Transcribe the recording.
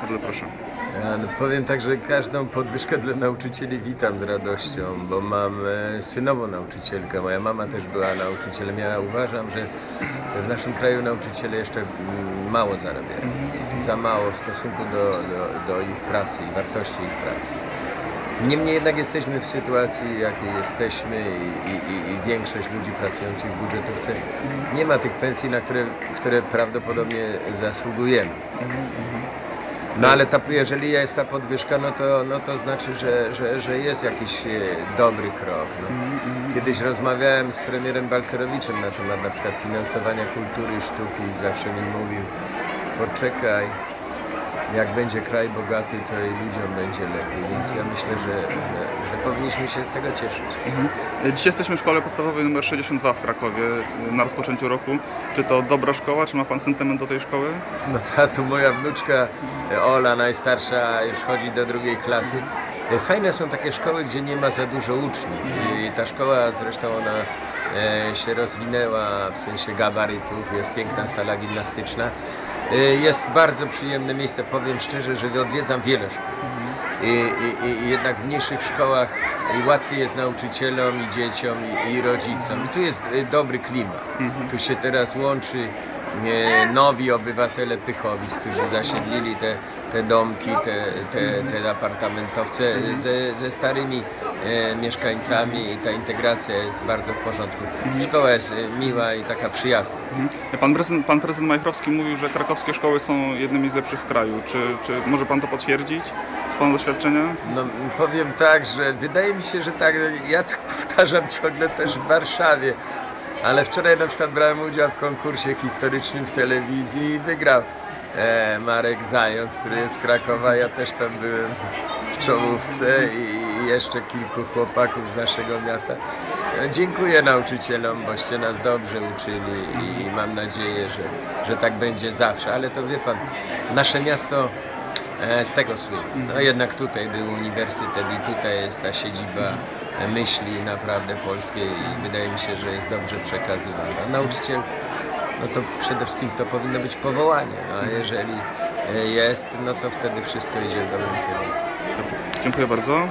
Bardzo proszę. Ja, no powiem tak, że każdą podwyżkę dla nauczycieli witam z radością, bo mam e, synową nauczycielkę. Moja mama też była nauczycielem. Ja uważam, że w naszym kraju nauczyciele jeszcze mm, mało zarabiają. Za mało w stosunku do, do, do ich pracy i wartości ich pracy. Niemniej jednak jesteśmy w sytuacji, jakiej jesteśmy i, i, i- i większość ludzi pracujących w budżetówce nie ma tych pensji, na które, które prawdopodobnie zasługujemy. No ale ta, jeżeli jest ta podwyżka, no to, no to znaczy, że, że, że jest jakiś e, dobry krok. No. Kiedyś rozmawiałem z premierem Balcerowiczem na temat na przykład finansowania kultury sztuki i zawsze mi mówił, poczekaj, jak będzie kraj bogaty, to i ludziom będzie lepiej. Więc ja myślę, że, że, powinniśmy się z tego cieszyć. Dzisiaj jesteśmy w szkole podstawowej nr 62 w Krakowie y, na rozpoczęciu roku. Czy to dobra szkoła? Czy ma Pan sentyment do tej szkoły? No ta tu moja wnuczka Ola, najstarsza, już chodzi do drugiej klasy. Fajne są takie szkoły, gdzie nie ma za dużo uczniów. I ta szkoła zresztą ona e, się rozwinęła w sensie gabarytów, jest piękna sala gimnastyczna. E, Jest bardzo przyjemne miejsce, powiem szczerze, że odwiedzam wiele szkół. I, i, I jednak w mniejszych szkołach łatwiej jest nauczycielom i dzieciom i, i rodzicom. I tu jest dobry klimat. Tu się teraz łączy nowi obywatele Pychowic, którzy zasiedlili te, te domki, te, te, te apartamentowce ze, ze starymi e, mieszkańcami i ta integracja jest bardzo w porządku. Szkoła jest e, miła i taka przyjazna. Pan prezydent, pan prezydent Majchrowski mówił, że krakowskie szkoły są jednymi z lepszych w kraju. Czy, czy może Pan to potwierdzić z Pana doświadczenia? No powiem tak, że wydaje mi się, że tak, ja tak powtarzam ciągle też w Warszawie, ale wczoraj na przykład brałem udział w konkursie historycznym w telewizji i wygrał e, Marek Zając, który jest z Krakowa, ja też tam byłem w czołówce i, jeszcze kilku chłopaków z naszego miasta. E, Dziękuję nauczycielom, boście nas dobrze uczyli i mam nadzieję, że, że tak będzie zawsze, ale to wie pan, nasze miasto Z tego słynie. No jednak tutaj był uniwersytet i tutaj jest ta siedziba e, myśli naprawdę polskiej i wydaje mi się, że jest dobrze przekazywana. Nauczyciel, no to przede wszystkim to powinno być powołanie, no a jeżeli e, jest, no to wtedy wszystko idzie w dobrym kierunku. Dziękuję bardzo.